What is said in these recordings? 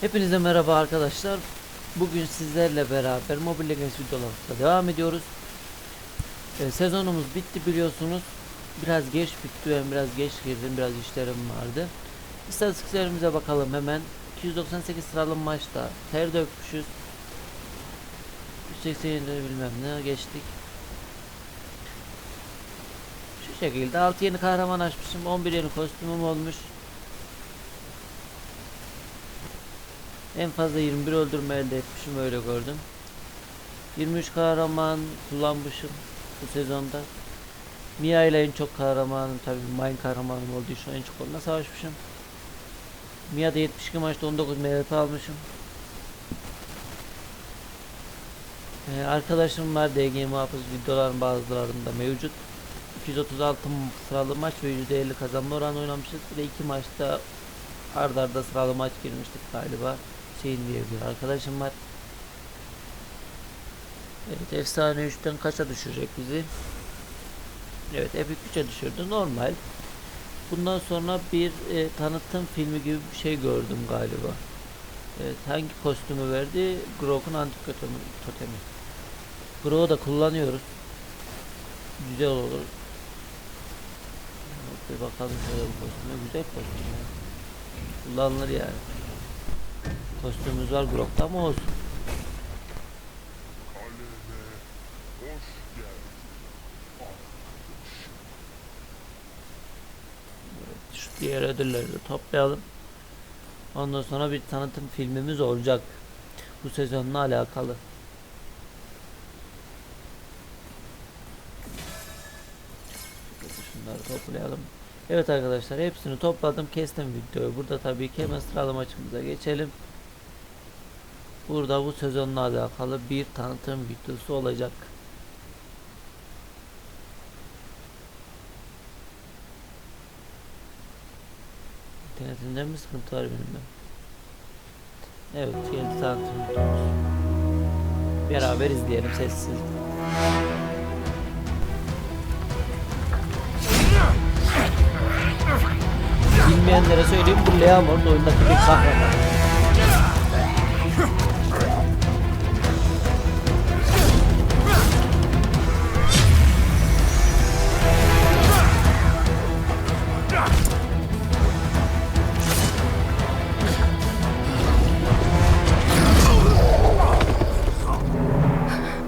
Hepinize merhaba arkadaşlar. Bugün sizlerle beraber Mobile Legends videolarımıza devam ediyoruz. Ee, sezonumuz bitti biliyorsunuz. Biraz geç bitti ben biraz geç girdim biraz işlerim vardı. İstatistiklerimize bakalım hemen. 298 sıralı maçta ter dökmüşüz. 187 bilmem ne geçtik. Şu şekilde 6 yeni kahraman açmışım 11 yeni kostümüm olmuş. En fazla 21 öldürme elde etmişim öyle gördüm. 23 kahraman kullanmışım bu sezonda. Mia ile en çok kahramanım tabi Mine kahramanım olduğu için en çok onunla savaşmışım. Mia'da 72 maçta 19 MLP almışım. Ee, arkadaşım var DG muhafız videoların bazılarında mevcut. 236 sıralı maç ve %50 kazanma oranı oynamışız. De iki maçta arda arda sıralı maç girmiştik galiba. Hüseyin diye bir arkadaşım var. Evet efsane 3'ten kaça düşürecek bizi? Evet Epic 3'e düşürdü normal. Bundan sonra bir e, tanıtım filmi gibi bir şey gördüm galiba. Evet hangi kostümü verdi? Grok'un antik totemi. Grok'u da kullanıyoruz. Güzel olur. Bir bakalım şöyle bu kostüme. Güzel kostüm ya. Kullanılır yani. Kostümümüz var Grok'ta ama olsun. Şu diğer ödülleri de toplayalım. Ondan sonra bir tanıtım filmimiz olacak. Bu sezonla alakalı. Şunları toplayalım. Evet arkadaşlar hepsini topladım kestim videoyu. Burada tabii ki hemen sıralama maçımıza geçelim. Burada bu sezonla alakalı bir tanıtım videosu olacak. İnternetimde mi sıkıntı var benim ben? Evet geldi tanıtım videomuz. Beraber izleyelim sessiz. Bilmeyenlere söyleyeyim bu Leamor'un oyundaki bir kahraman.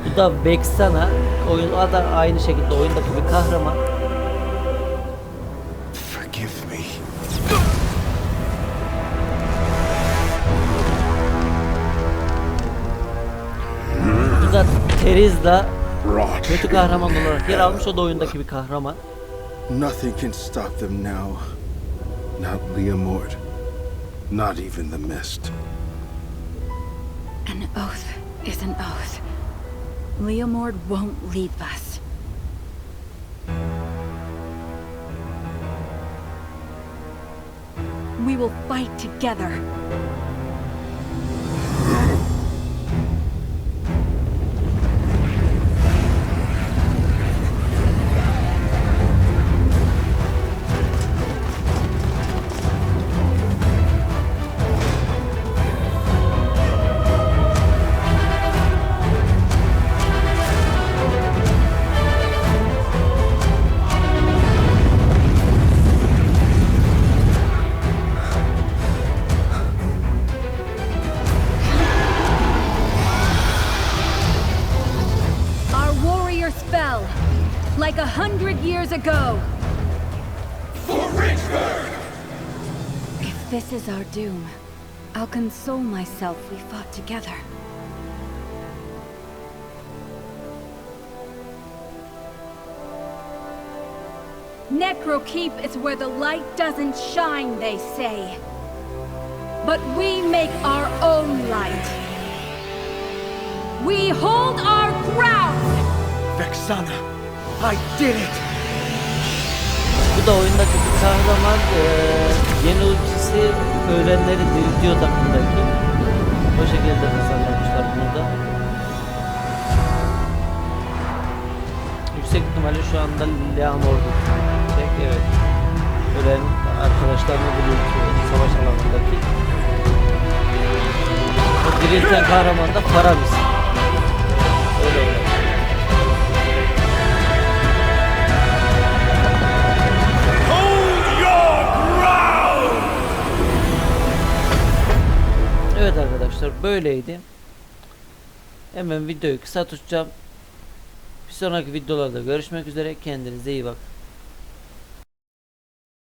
Bu da Vexana. Oyun o da aynı şekilde oyundaki bir kahraman. Da Terizla Rot. kötü kahraman olarak yer almış. O da oyundaki bir kahraman. Nothing can stop them now. Not Leomord. Not even the mist. An oath is an oath. Leomord won't leave us. We will fight together. Like a hundred years ago. For Richburg! If this is our doom, I'll console myself we fought together. Necrokeep is where the light doesn't shine, they say. But we make our own light. We hold our ground! Vexana, I did it! Bu da oyundaki bir kahraman. eee, yeni ultisi ölenleri diriltiyor takımdaki. O şekilde tasarlamışlar bunu da. Yüksek ihtimalle şu anda Leon orada. Evet. arkadaşlarını diriltiyor savaş alanındaki. O dirilten kahraman da Faramis. Arkadaşlar böyleydi. Hemen videoyu kısa tutacağım. Bir sonraki videolarda görüşmek üzere. Kendinize iyi bakın.